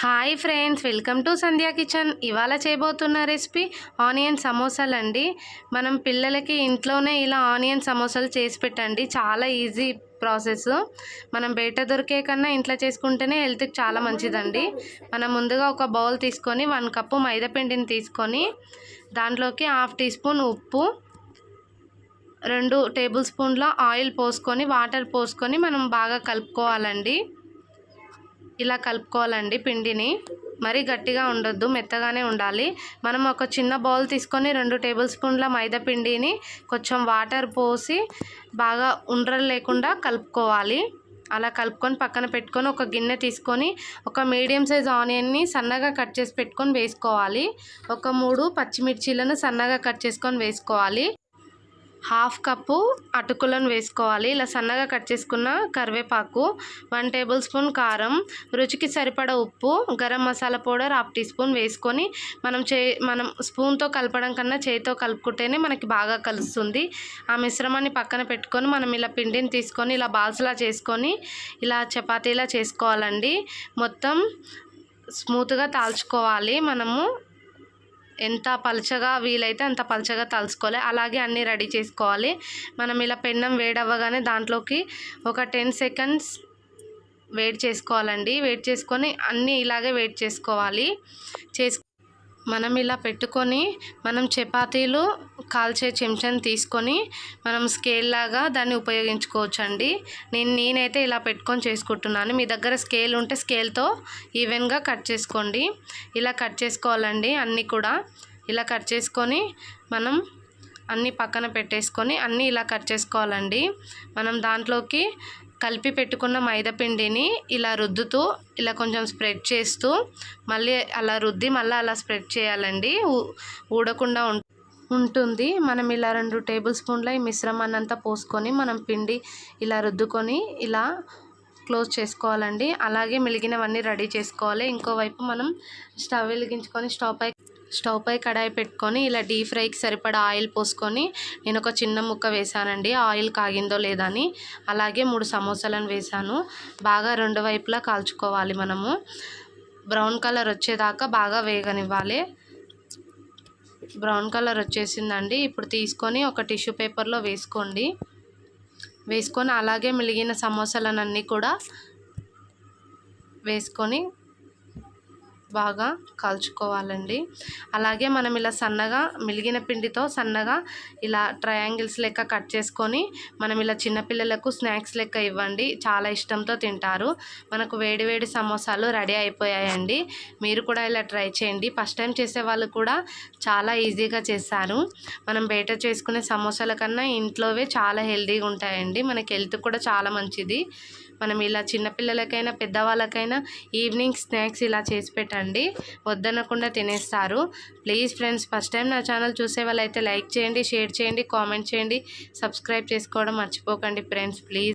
Hi friends welcome to Sandhya kitchen. ఇవాళ చేయబోతున్న recipe onion సమోసాలు అండి మనం పిల్లలకి ఇంట్లోనే ఇలా ఆనియన్ సమోసాలు చేసి పెట్టండి. చాలా ఈజీ ప్రాసెస్. మనం బయట దొరికే కన్నా ఇంట్లో చేసుకుంటేనే హెల్త్కి చాలా మంచిదండి. మనం ముందుగా ఒక బౌల్ తీసుకొని వన్ కప్పు మైదాపిండిని తీసుకొని దాంట్లోకి హాఫ్ టీ స్పూన్ ఉప్పు రెండు టేబుల్ స్పూన్ల ఆయిల్ పోసుకొని వాటర్ పోసుకొని మనం బాగా కలుపుకోవాలండి. ఇలా కలుపుకోవాలండి పిండిని. మరీ గట్టిగా ఉండొద్దు మెత్తగానే ఉండాలి. మనం ఒక చిన్న బౌల్ తీసుకొని రెండు టేబుల్ స్పూన్ల మైదా పిండిని కొంచెం వాటర్ పోసి బాగా ఉండ్రలు లేకుండా కలుపుకోవాలి. అలా కలుపుకొని పక్కన పెట్టుకొని ఒక గిన్నె తీసుకొని ఒక మీడియం సైజ్ ఆనియన్ని సన్నగా కట్ చేసి పెట్టుకొని వేసుకోవాలి. ఒక మూడు పచ్చిమిర్చీలను సన్నగా కట్ చేసుకొని వేసుకోవాలి. హాఫ్ కప్పు అటుకులను వేసుకోవాలి. ఇలా సన్నగా కట్ చేసుకున్న కరివేపాకు వన్ టేబుల్ స్పూన్ కారం రుచికి సరిపడ ఉప్పు garam masala powder half teaspoon వేసుకొని మనం చే మనం స్పూన్తో కలపడం కన్నా చేతితో కలుపుకుంటేనే మనకి బాగా కలుస్తుంది. ఆ మిశ్రమాన్ని పక్కన పెట్టుకొని మనం ఇలా పిండిని తీసుకొని ఇలా బాల్స్లా చేసుకొని ఇలా చపాతీలా చేసుకోవాలండి. మొత్తం స్మూత్గా తాల్చుకోవాలి మనము. ఎంత పలచగా వీలైతే అంత పలచగా తలుచుకోవాలి. అలాగే అన్నీ రెడీ చేసుకోవాలి. మనం ఇలా పెన్నం వేడవ్వగానే దాంట్లోకి ఒక టెన్ సెకండ్స్ వేడి చేసుకోవాలండి. వేడి చేసుకొని అన్నీ ఇలాగే వేడి చేసుకోవాలి. చేసు మనం ఇలా పెట్టుకొని మనం చపాతీలు కాల్చే చెంచాను తీసుకొని మనం స్కేల్ లాగా దాన్ని ఉపయోగించుకోవచ్చు అండి నేను నేనైతే ఇలా పెట్టుకొని చేసుకుంటున్నాను. మీ దగ్గర స్కేల్ ఉంటే స్కేల్తో ఈవెన్గా కట్ చేసుకోండి. ఇలా కట్ చేసుకోవాలండి అన్నీ కూడా. ఇలా కట్ చేసుకొని మనం అన్నీ పక్కన పెట్టేసుకొని అన్నీ ఇలా కట్ చేసుకోవాలండి. మనం దాంట్లోకి కలిపి పెట్టుకున్న మైదాపిండిని ఇలా రుద్దుతూ ఇలా కొంచెం స్ప్రెడ్ చేస్తూ మళ్ళీ అలా రుద్ది మళ్ళీ అలా స్ప్రెడ్ చేయాలండి. ఊడకుండా ఉంటుంది. మనం ఇలా రెండు టేబుల్ స్పూన్ల ఈ మిశ్రమాన్ని అంతా పోసుకొని మనం పిండి ఇలా రుద్దుకొని ఇలా క్లోజ్ చేసుకోవాలండి. అలాగే మిలిగినవన్నీ రెడీ చేసుకోవాలి. ఇంకోవైపు మనం స్టవ్ వెలిగించుకొని స్టవ్ పై స్టవ్ పై కడాయి పెట్టుకొని ఇలా డీప్ ఫ్రైకి సరిపడా ఆయిల్ పోసుకొని నేను ఒక చిన్న ముక్క వేసానండి ఆయిల్ కాగిందో లేదని. అలాగే మూడు సమోసాలను వేసాను బాగా రెండు వైపులా కాల్చుకోవాలి మనము. బ్రౌన్ కలర్ వచ్చేదాకా బాగా వేగనివ్వాలి. బ్రౌన్ కలర్ వచ్చేసిందండి. ఇప్పుడు తీసుకొని ఒక టిష్యూ పేపర్లో వేసుకోండి. వేసుకొని అలాగే మిలిగిన సమోసాలన్నీ కూడా వేసుకొని బాగా కాల్చుకోవాలండి. అలాగే మనం ఇలా సన్నగా మిలిగిన పిండితో సన్నగా ఇలా ట్రయాంగిల్స్ లెక్క కట్ చేసుకొని మనం ఇలా చిన్నపిల్లలకు స్నాక్స్ లెక్క ఇవ్వండి. చాలా ఇష్టంతో తింటారు. మనకు వేడి వేడి సమోసాలు రెడీ అయిపోయాయండి. మీరు కూడా ఇలా ట్రై చేయండి. ఫస్ట్ టైం చేసే వాళ్ళు కూడా చాలా ఈజీగా చేశారు. మనం బయట చేసుకునే సమోసాల కన్నా ఇంట్లోవే చాలా హెల్తీగా ఉంటాయండి. మనకి హెల్త్ కూడా చాలా మంచిది. మనం ఇలా చిన్నపిల్లలకైనా పెద్దవాళ్ళకైనా ఈవినింగ్ స్నాక్స్ ఇలా చేసి పెట్టండి. వద్దనకుండా తినేస్తారు. ప్లీజ్ ఫ్రెండ్స్ ఫస్ట్ టైం నా ఛానల్ చూసే వాళ్ళైతే లైక్ చేయండి షేర్ చేయండి కామెంట్ చేయండి. సబ్స్క్రైబ్ చేసుకోవడం మర్చిపోకండి ఫ్రెండ్స్ ప్లీజ్